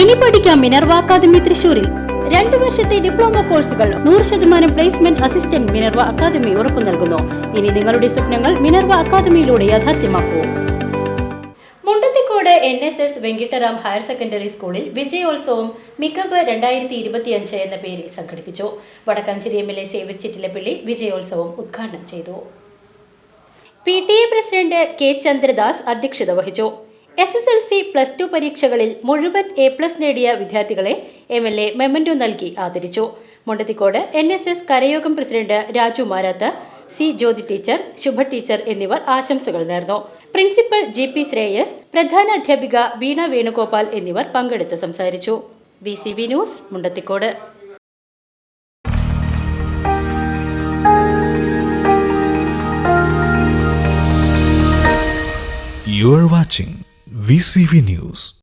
ഇനി പഠിക്കാം Minerva academy തൃശൂരിൽ രണ്ടു വർഷത്തെ ഡിപ്ലോമ കോഴ്സുകൾ നൂറ് ശതമാനം പ്ലേസ്മെന്റ് അസിസ്റ്റന്റ് മിനർവ അക്കാദമി ഉറപ്പു നൽകുന്നു. ഇനി നിങ്ങളുടെ സ്വപ്നങ്ങൾ മിനർവ അക്കാദമിയിലൂടെ യാഥാർത്ഥ്യമാക്കൂ. Mundathikode N S S Venkitaram higher secondary സ്കൂളിൽ വിജയോത്സവം മികവ് രണ്ടായിരത്തി ഇരുപത്തിയഞ്ച് എന്ന പേരിൽ സംഘടിപ്പിച്ചു. Vadakkanchery M L A Xavier Chittilappilly വിജയോത്സവം ഉദ്ഘാടനം ചെയ്തു. P T A president K Chandradas അധ്യക്ഷത വഹിച്ചു. S S L C plus two പരീക്ഷകളിൽ മുഴുവൻ എ പ്ലസ് നേടിയ വിദ്യാർത്ഥികളെ എം എൽ എ മെമ്മന്റോ നൽകി ആദരിച്ചു. Mundathikode N S S കരയോഗം president Raju Marath C Jyothi teacher Shubha teacher എന്നിവർ ആശംസകൾ നേർന്നു. പ്രിൻസിപ്പൽ ജി പി ശ്രേയസ് പ്രധാന അധ്യാപിക വീണ വേണുഗോപാൽ എന്നിവർ പങ്കെടുത്ത് സംസാരിച്ചു. B C news Mundathikode. You are watching VCV News.